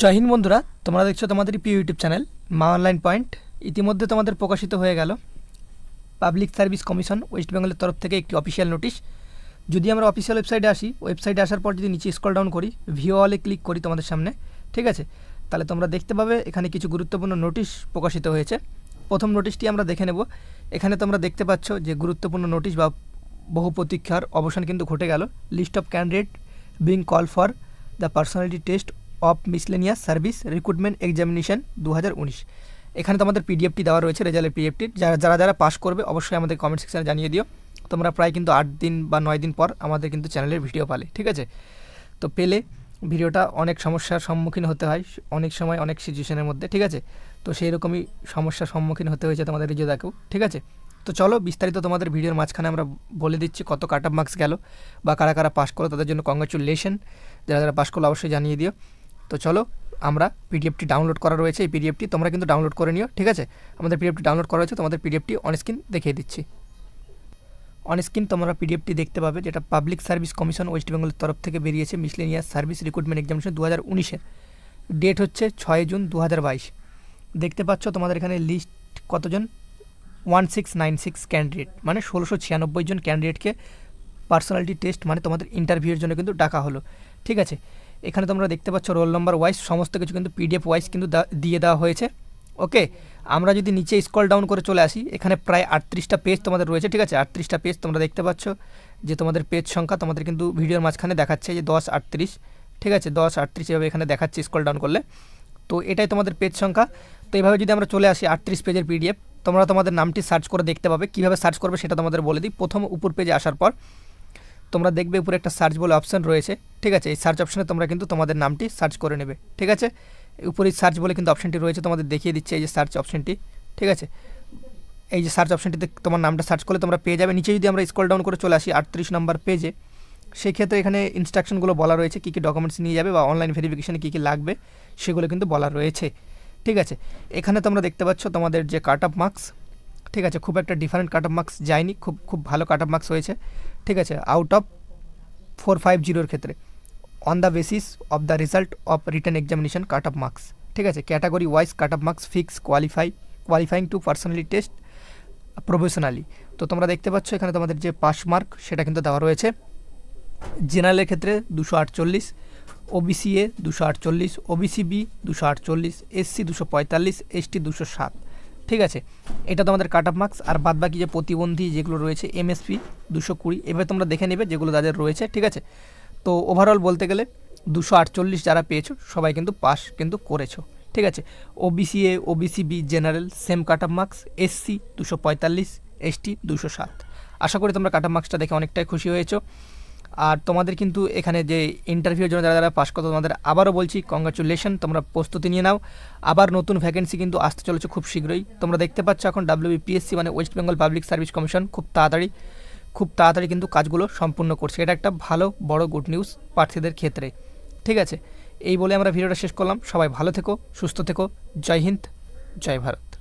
জয় হিন্দ বন্ধুরা, তোমরা দেখছ তোমাদের প্রিয় YouTube channel Maa online point. ইতিমধ্যে তোমাদের প্রকাশিত হয়ে গেল পাবলিক সার্ভিস কমিশন ওয়েস্ট বেঙ্গলের তরফ থেকে একটি অফিসিয়াল নোটিশ। যদি আমরা অফিসিয়াল ওয়েবসাইটে আসি, ওয়েবসাইটে আসার পর যদি নিচে স্ক্রল ডাউন করি ভিও অলে ক্লিক করি তোমাদের সামনে, ঠিক আছে? তাহলে তোমরা দেখতে পাবে এখানে কিছু গুরুত্বপূর্ণ নোটিশ প্রকাশিত হয়েছে। প্রথম নোটিশটি আমরা দেখে নেব। এখানে তোমরা দেখতে পাচ্ছ যে গুরুত্বপূর্ণ নোটিশ বা বহু প্রতীক্ষার অবসান কিন্তু ঘটে গেল। List of candidate being call for the personality test of miscellaneous service recruitment examination দু হাজার উনিশ। এখানে তোমাদের পিডিএফটি দেওয়া রয়েছে, রেজাল্টের পিডিএফটি। যারা যারা যারা পাস করবে, অবশ্যই আমাদের কমেন্ট সেকশনে জানিয়ে দিও। তোমরা প্রায় কিন্তু আট দিন বা নয় দিন পর আমাদের কিন্তু চ্যানেলের ভিডিও পালে, ঠিক আছে? তো পেলে ভিডিওটা অনেক সমস্যার সম্মুখীন হতে হয়, অনেক সময়, অনেক সিচুয়েশনের মধ্যে, ঠিক আছে? তো সেই রকমই সমস্যার সম্মুখীন হতে হয়েছে তোমাদের রিজোদাকেও ঠিক আছে? তো চলো, বিস্তারিত তোমাদের ভিডিওর মাঝখানে আমরা বলে দিচ্ছি কত কাট অফ মার্কস গেল, বা কারা কারা পাস করো তাদের জন্য কংগ্রাচুলেশন যারা যারা পাস করল, অবশ্যই জানিয়ে দিও। তো চলো, আমরা পিডিএফটি ডাউনলোড করা রয়েছে। এই পিডিএফটি তোমরা কিন্তু ডাউনলোড করে নিও, ঠিক আছে? আমাদের পিডিএফটি ডাউনলোড করা হয়েছে, তোমাদের পিডিএফটি অন স্ক্রিন দেখিয়ে দিচ্ছি। অন স্ক্রিন তোমরা পিডিএফটি দেখতে পাবে, যেটা পাবলিক সার্ভিস কমিশন ওয়েস্ট বেঙ্গলের তরফ থেকে বেরিয়েছে মিসলেনিয়াস সার্ভিস রিক্রুটমেন্ট এক্সামিনেশন দু হাজার উনিশের। ডেট হচ্ছে ছয় জুন দু হাজার বাইশ। দেখতে পাচ্ছ তোমাদের এখানে লিস্ট কতজন? One six nine six candidate মানে ষোলোশো ছিয়ানব্বই জন ক্যান্ডিডেটকে পার্সোনালিটি টেস্ট মানে তোমাদের ইন্টারভিউয়ের জন্য কিন্তু ডাকা হলো। ঠিক আছে? এখানে তোমরা দেখতে পাচ্ছ রোল নম্বর ওয়াইজ সমস্ত কিছু কিন্তু পিডিএফ ওয়াইজ কিন্তু দিয়ে দেওয়া হয়েছে। ওকে আমরা যদি নিচে স্কল ডাউন করে চলে আসি, এখানে প্রায় আটত্রিশটা পেজ তোমাদের রয়েছে, ঠিক আছে? আটত্রিশটা পেজ তোমরা দেখতে পাচ্ছ, যে তোমাদের পেজ সংখ্যা তোমাদের কিন্তু ভিডিওর মাঝখানে দেখাচ্ছে যে দশ আটত্রিশ, ঠিক আছে? দশ আটত্রিশ এভাবে এখানে দেখাচ্ছে স্কল ডাউন করলে। তো এটাই তোমাদের পেজ সংখ্যা। তো এইভাবে যদি আমরা চলে আসি আটত্রিশ পেজের পিডিএফ তোমরা তোমাদের নামটি সার্চ করে দেখতে পাবে। কীভাবে সার্চ করবে সেটা তোমাদের বলে দিই। প্রথম উপর পেজে আসার পর তোমরা দেখবে উপরে একটা সার্চ বলে অপশান রয়েছে, ঠিক আছে? এই সার্চ অপশানে তোমরা কিন্তু তোমাদের নামটি সার্চ করে নেবে, ঠিক আছে? উপরে সার্চ বলে কিন্তু অপশানটি রয়েছে, তোমাদের দেখিয়ে দিচ্ছে এই যে সার্চ অপশানটি ঠিক আছে? এই যে সার্চ অপশানটিতে তোমার নামটা সার্চ করলে তোমরা পেয়ে যাবে। নিচে যদি আমরা স্কল ডাউন করে চলে আসি, আটত্রিশ নম্বর পেজে সেই ক্ষেত্রে এখানে ইনস্ট্রাকশনগুলো বলা রয়েছে, কী কী ডকুমেন্টস নিয়ে যাবে বা অনলাইন ভেরিফিকেশানে কী কী লাগবে, সেগুলো কিন্তু বলা রয়েছে, ঠিক আছে? এখানে তোমরা দেখতে পাচ্ছ তোমাদের যে কাট অফ মার্কস ঠিক আছে? খুব একটা ডিফারেন্ট কাট অফ মার্কস যায়নি, খুব খুব ভালো কাট অফ মার্কস হয়েছে। ঠিক আছে আউট অফ ফোর ফাইভ জিরোর ক্ষেত্রে। On the basis of the result of written examination cut off marks ঠিক আছে category wise cut off marks fix qualify qualifying to personally test professionally তো তোমরা দেখতে পাচ্ছ, এখানে তোমাদের যে পাস মার্ক সেটা কিন্তু দেওয়া রয়েছে। জেনারেলের ক্ষেত্রে দুশো আটচল্লিশ ওবিসি এ দুশো আটচল্লিশ ওবিসি বি দুশো আটচল্লিশ এসসি দুশো পঁয়তাল্লিশ এসটি দুশো সাত। ঠিক আছে? এটা তোমাদের কাট অফ মার্কস আর বাদ বাকি যে প্রতিবন্ধী যেগুলো রয়েছে এমএসপি দুশো কুড়ি, এবার তোমরা দেখে নেবে যেগুলো তাদের রয়েছে, ঠিক আছে? তো ওভারঅল বলতে গেলে দুশো আটচল্লিশ যারা পেয়েছ, সবাই কিন্তু পাস কিন্তু করেছ, ঠিক আছে? OBC A OBC B general same cut off marks SC দুশো পঁয়তাল্লিশ এসটি দুশো সাত। আশা করি তোমরা কাট অফ মার্কসটা দেখে অনেকটাই খুশি হয়েছো। আর তোমাদের কিন্তু এখানে যে ইন্টারভিউর জন্য যারা যারা পাস করতো তোমাদের আবারও বলছি কংগ্রাচুলেশন তোমরা প্রস্তুতি নিয়ে নাও। আবার নতুন ভ্যাকেন্সি কিন্তু আসতে চলেছে খুব শীঘ্রই। তোমরা দেখতে পাচ্ছ এখন ডাব্লিউবিপিএসসি মানে West Bengal public service commission খুব তাড়াতাড়ি খুব তাড়াতাড়ি কিন্তু কাজগুলো সম্পূর্ণ করছে। এটা একটা ভালো, বড় গুড নিউজ প্রার্থীদের ক্ষেত্রে। ঠিক আছে? এই বলে আমরা ভিডিওটা শেষ করলাম। সবাই ভালো থেকো, সুস্থ থেকো। জয় হিন্দ, জয় ভারত।